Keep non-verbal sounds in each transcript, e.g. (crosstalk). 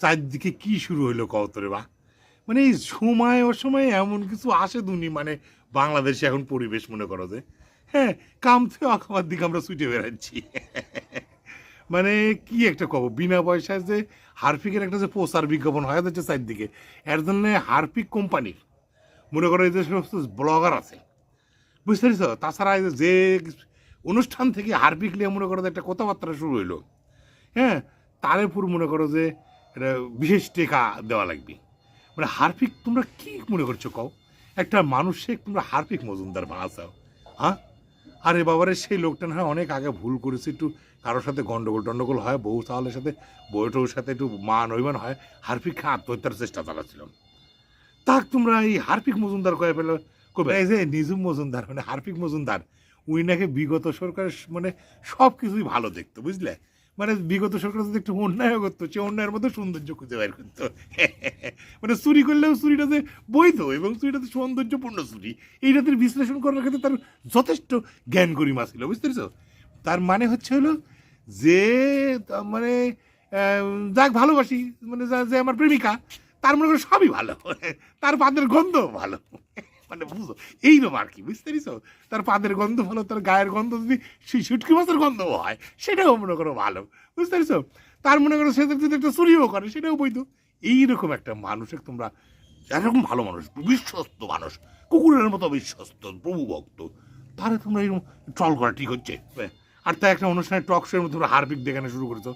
চারদিকে কি শুরু হইল কতরে বা? মানে এই সময় অসময়ে এমন কিছু আসে দুনি মানে বাংলাদেশে এখন পরিবেশ মনে করো যে হ্যাঁ কাম থেকে অখামার দিকে আমরা ছুটে বেড়াচ্ছি। মানে কি একটা কব, বিনা পয়সায় যে হারপিকের একটা যে প্রচার বিজ্ঞাপন হয়ে যাচ্ছে চারদিকে। এর জন্য হারপিক কোম্পানির, মনে করো এই যে সমস্ত ব্লগার আছে, বুঝতে পারছ? তাছাড়া যে অনুষ্ঠান থেকে হারপিক নিয়ে মনে করো একটা কথাবার্তা শুরু হইল হ্যাঁ তার উপর মনে করো যে এটা বিশেষ টেকা দেওয়া লাগবে। মানে হারফিক, তোমরা কি মনে করছ কও? একটা মানুষে তোমরা হারফিক মজুমদার বানাচাও হ্যাঁ? আরে বাবারে, সেই লোকটা না অনেক আগে ভুল করেছে, একটু কারোর সাথে গন্ডগোল টন্ডগোল হয়, বউ তাহলে সাথে বউটোর সাথে একটু মান অভিমান হয় হারফিক খা আত্মহত্যার চেষ্টা চালাচ্ছিলাম। তাক, তোমরা এই হারপিক মজুমদার কয়ে পেলে কবে এই যে নিজুম মজুমদার মানে হারফিক মজুমদার, উনি নাকি বিগত সরকার মানে সব কিছুই ভালো দেখতো, বুঝলে? মানে বিগত সরকার যদি একটু অন্যায় করতো সে অন্যায়ের মধ্যে সৌন্দর্য খুঁজে বের করতো। মানে চুরি করলেও চুরিটা যে বৈধ এবং চুরিটা যে সৌন্দর্যপূর্ণ চুরি এইটাতে বিশ্লেষণ করার ক্ষেত্রে তার যথেষ্ট জ্ঞান গরিমা ছিল বুঝতে পেরেছ তার মানে হচ্ছে হলো যে মানে যাক ভালোবাসি মানে যা- যে আমার প্রেমিকা, তার মনে করে সবই ভালো, তার পাদের গন্ধ ভালো। মানে বুঝো, এইরকম আর কি, বুঝতে পেরেছ? তার পাদের গন্ধ ভালো, তার গায়ের গন্ধ যদি সেই সুটকি মাছের গন্ধ হয়, সেটাও মনে করো ভালো, বুঝতে পেরেছ? তার মনে করো সে যদি একটা চুরিও করে, সেটাও বৈধ। এইরকম একটা মানুষের তোমরা, এরকম ভালো মানুষ, বিশ্বস্ত মানুষ, কুকুরের মতো বিশ্বস্ত, প্রভু ভক্ত, তাহলে তোমরা এরকম ট্রল করা ঠিক হচ্ছে। আর তাই একটা অনুষ্ঠানে টক শোয়ের মধ্যে তোমরা হারপিক দেখানো শুরু করেছ।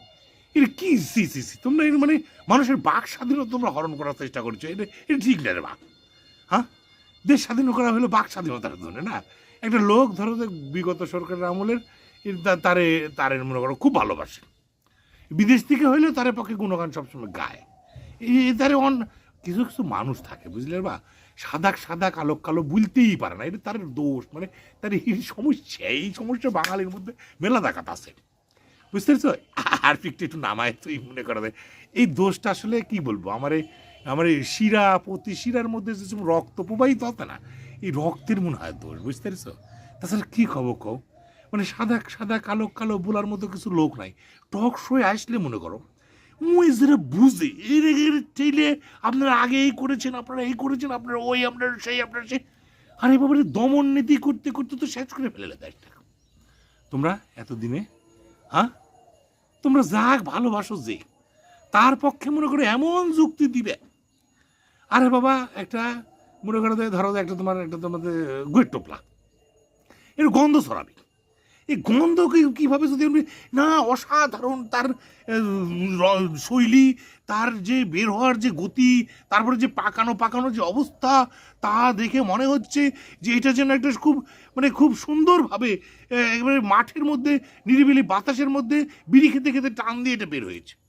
এটা কি, সি সি সি, তোমরা এর মানে মানুষের বাক স্বাধীনতা তোমরা হরণ করার চেষ্টা করছ, এটা এটা ঠিক না রে বাক। হ্যাঁ? দেশ স্বাধীন করা হলো বাক স্বাধীনতার জন্য না? একটা লোক ধরো যে বিগত সরকারের আমলের তারে তারে মনে করো খুব ভালোবাসে। বিদেশ থেকে হইলেও তার পক্ষে গুণগান সবসময় গায়। এই তারে অন কিছু কিছু মানুষ থাকে বুঝলে বা? সাদা সাদা কালো কালো বলতেই পারে না। এটা তার দোষ মানে তার এই সমস্যা এই সমস্যা বাঙালির মধ্যে মেলা দেখাত আছে। বুঝতে পেরেছ? আর পিকটা একটু নামায় তুই মনে করা যায় এই দোষটা আসলে কি বলব? আমার এই আমার এই শিরা, প্রতি শিরার মধ্যে যে রক্ত প্রবাহিত হতে না, এই রক্তের মনে হয় দোষ, বুঝতে পেরেছ? তাছাড়া কী খবর কও? মানে সাদা সাদা, কালো কালো বলার মতো কিছু লোক নাই। টক শোয়ে আসলে মনে করো, মুই যেটা বুঝে, এর এর টেলে আপনারা আগে এই করেছেন, আপনারা এই করেছেন, আপনারা ওই, আপনার সেই আপনার সেই। আরে বাবারে, দমন নীতি করতে করতে তো শেষ করে ফেলে দেশটা তোমরা এতদিনে হ্যাঁ? তোমরা যাক ভালোবাসো যে, তার পক্ষে মনে করো এমন যুক্তি দিবে আরে বাবা, একটা, মনে করো ধরো একটা তোমার, একটা তোমাদের গুয়ের টোপলা। এর গন্ধ ছড়াবে। এই গন্ধকে কীভাবে যদি না, অসাধারণ তার শৈলী, তার যে বের হওয়ার যে গতি, তারপরে যে পাকানো পাকানো যে অবস্থা, তা দেখে মনে হচ্ছে যে এটা যেন একটা খুব মানে খুব সুন্দরভাবে একেবারে মাঠের মধ্যে, নিরিবিলি বাতাসের মধ্যে, বিড়ি খেতে খেতে টান দিয়ে এটা বের হয়েছে।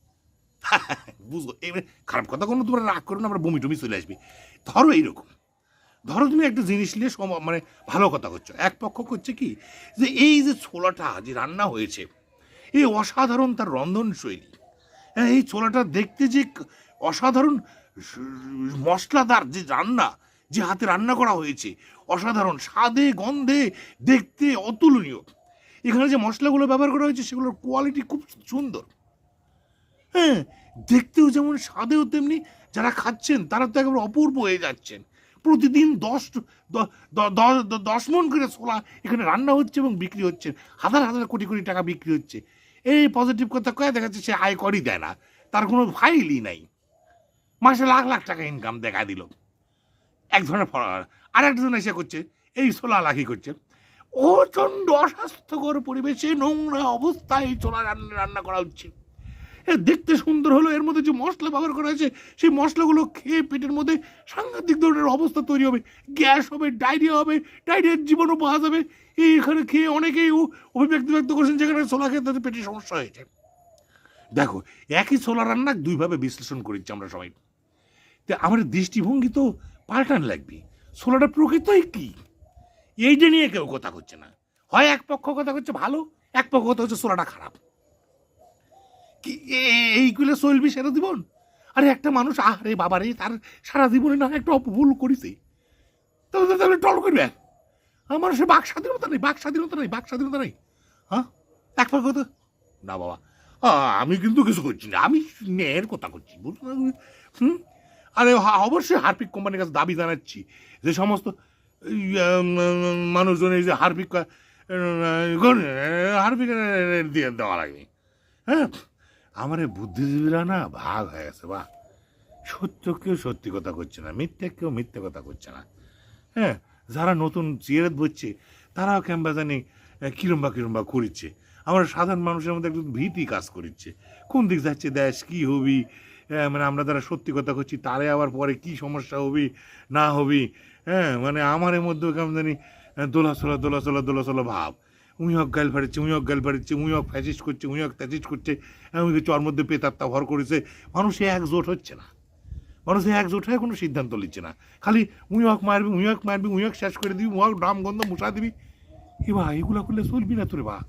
(laughs) বুঝব এবারে খারাপ কথা কোনো, তোমরা রাগ করো না, আমরা বমি টমি চলে আসবে। ধরো এইরকম। ধরো তুমি একটা জিনিস নিয়ে মানে ভালো কথা করছ। এক পক্ষ করছে কি? যে এই যে ছোলাটা যে রান্না হয়েছে, এই অসাধারণ তার রন্ধনশৈলী। হ্যাঁ এই ছোলাটা দেখতে যে অসাধারণ মশলাদার যে রান্না, যে হাতে রান্না করা হয়েছে, অসাধারণ স্বাদে, গন্ধে, দেখতে অতুলনীয়। এখানে যে মশলাগুলো ব্যবহার করা হয়েছে, সেগুলোর কোয়ালিটি খুব সুন্দর। হ্যাঁ দেখতেও যেমন স্বাদেও তেমনি যারা খাচ্ছেন, তারা তো একেবারে অপূর্ব হয়ে যাচ্ছেন। প্রতিদিন দশ দশ মন করে ছোলা এখানে রান্না হচ্ছে এবং বিক্রি হচ্ছে। হাজার হাজার কোটি কোটি টাকা বিক্রি হচ্ছে। এই পজিটিভ কথা কয়ে দেখা যাচ্ছে সে আয় করই দেয় না। তার কোনো ফাইলই নাই। মাসে লাখ লাখ টাকা ইনকাম দেখা দিল। এক ধরনের ফল, আর একজন এসে করছে, এই ছোলা লাখি করছে। প্রচণ্ড অস্বাস্থ্যকর পরিবেশে নোংরা অবস্থায় ছোলা রান্না রান্না করা হচ্ছে। দেখতে সুন্দর হলো, এর মধ্যে যে মশলা ব্যবহার করা হয়েছে, সেই মশলাগুলো খেয়ে পেটের মধ্যে সাংঘাতিক ধরনের অবস্থা তৈরি হবে। গ্যাস হবে, ডায়রিয়া হবে, ডায়রিয়ার জীবনও পাওয়া যাবে। এই এখানে খেয়ে অনেকেই অভিব্যক্তি ব্যক্ত করছেন যেখানে ছোলা খেয়ে তাদের পেটের সমস্যা হয়েছে। দেখো, একই ছোলা রান্না দুইভাবে বিশ্লেষণ করেছি আমরা সবাই। তা আমার দৃষ্টিভঙ্গি তো পাল্টান লাগবে। ছোলাটা প্রকৃতই কি? এইটা নিয়ে কেউ কথা করছে না। হয় এক পক্ষ কথা করছে ভালো, এক পক্ষ কথা হচ্ছে ছোলাটা খারাপ। এইগুলো চলবি সারা জীবন? আরে একটা মানুষ আরে বাবারে, তার সারা জীবনে না একটা ভুল করিছে। তাহলে তাহলে টল করবে। আর মানুষের বাক স্বাধীনতা নেই, বাক স্বাধীনতা নেই, বাক স্বাধীনতা নেই। হ্যাঁ? এক পক্ষ তো না বাবা আমি কিন্তু কিছু করছি না, আমি ন্যায়ের কথা করছি বুঝতে? হুম? আরে অবশ্যই হারপিক কোম্পানির কাছে দাবি জানাচ্ছি, যে সমস্ত মানুষজন এই যে হারপিক হারপিক দিয়ে দেওয়া লাগবে। হ্যাঁ? আমার এই বুদ্ধিজীবীরা না ভাগ হয়ে গেছে বা সত্য কেউ সত্যি কথা করছে না, মিথ্যে কেউ মিথ্যে কথা করছে না। হ্যাঁ যারা নতুন চিয়ারত বসছে তারাও কেমবা জানি কিরম্বা কিরম্বা করিচ্ছে। আমরা সাধারণ মানুষের মধ্যে একটু ভীতি কাজ করিচ্ছে। কোন দিক যাচ্ছে দেশ, কি হবি? মানে আমরা যারা সত্যি কথা করছি, তারে আবার পরে কি সমস্যা হবি, না হবি? হ্যাঁ মানে আমার মধ্যেও মধ্যে কেমন জানি দোলাচলা দোলাচলা দোলাচলা ভাব। উইহক গাল ফাড়িচ্ছে উইহক গাল ফাড়িচ্ছে উইহক ফ্যাসিস করছে উইহক ত্যাচিস করছে এমনকি চর মধ্যে পেতাত্তা ভর করেছে, মানুষ একজোট হচ্ছে না। মানুষ একজোট হয়ে কোনো সিদ্ধান্ত নিচ্ছে না। খালি উইহক মারবি উইহক মারবি উইহক শেষ করে দিবি উইহক ড্রাম গন্ধ মুসা দিবি। এ বা এগুলো করলে চলবি না তোরে বা।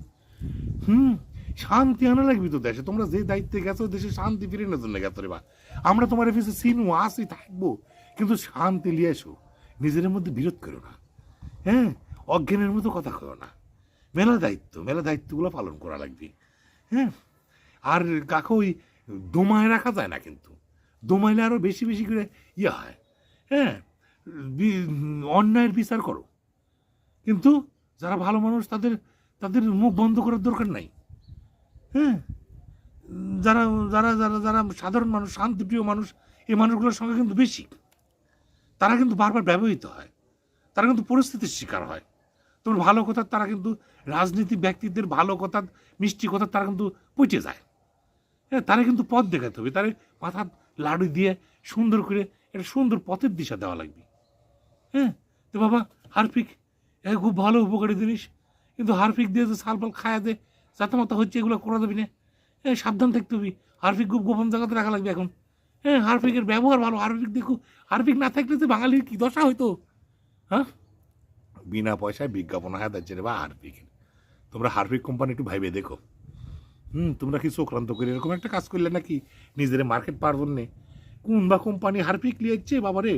হুম, শান্তি আনা লাগবি তো দেশে। তোমরা যে দায়িত্বে গেছো, দেশে শান্তি ফিরে না জন্য গেছো রে বা। আমরা তোমার অফিসে চিনু আসি, থাকব। কিন্তু শান্তি লিয়ে এসো। নিজের মধ্যে বিরোধ করো না। হ্যাঁ অজ্ঞানের মতো কথা করো না। মেলা দায়িত্ব মেলা দায়িত্বগুলো পালন করা লাগবে। হ্যাঁ? আর কাকে ওই দোমায় রাখা যায় না কিন্তু। দোমাইলে আরও বেশি বেশি করে ইয়ে হয়। হ্যাঁ? অন্যায়ের বিচার করো। কিন্তু যারা ভালো মানুষ, তাদের তাদের মুখ বন্ধ করার দরকার নাই। হ্যাঁ? যারা যারা যারা যারা সাধারণ মানুষ, শান্তিপ্রিয় মানুষ, এই মানুষগুলোর সঙ্গে কিন্তু বেশি। তারা কিন্তু বারবার ব্যবহৃত হয়। তারা কিন্তু পরিস্থিতির শিকার হয়। তোমার ভালো কথা, তারা কিন্তু রাজনীতি ব্যক্তিদের ভালো কথা, মিষ্টি কথা, তারা কিন্তু পচে যায়। হ্যাঁ তারা কিন্তু পথ দেখাতে হবে। তারা মাথা লাড়ু দিয়ে সুন্দর করে একটা সুন্দর পথের দিশা দেওয়া লাগবে। হ্যাঁ তো বাবা হারপিক এ খুব ভালো উপকারী জিনিস। কিন্তু হারপিক দিয়ে যে সালপাল খায়া দে যাতে মাথা হচ্ছে, এগুলো করা যাবি না। হ্যাঁ সাবধান থাকতে হবে। হারপিক খুব গোপন জায়গাতে রাখা লাগবে এখন। হ্যাঁ হারপিকের ব্যবহার ভালো। হারপিক দেখো হারপিক না থাকলে তো বাঙালির কি দশা হইতো? হ্যাঁ? বিনা পয়সায় বিজ্ঞাপন হয় যাচ্ছে রে বা হারপিকের তোমরা হারপিক কোম্পানি একটু ভাইবে দেখো হুম তোমরা কি চক্রান্ত করে এরকম একটা কাজ করলে নাকি নিজের মার্কেট পাওয়ার জন্যে কোন বা কোম্পানি হারপিক লিয়েছে বাবারে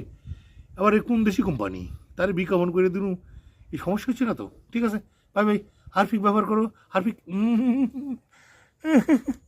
আবার কোন দেশি কোম্পানি তার বিজ্ঞাপন করে দিন এই সমস্যা হচ্ছে না তো ঠিক আছে ভাই ভাই হারপিক ব্যবহার করো হারপিক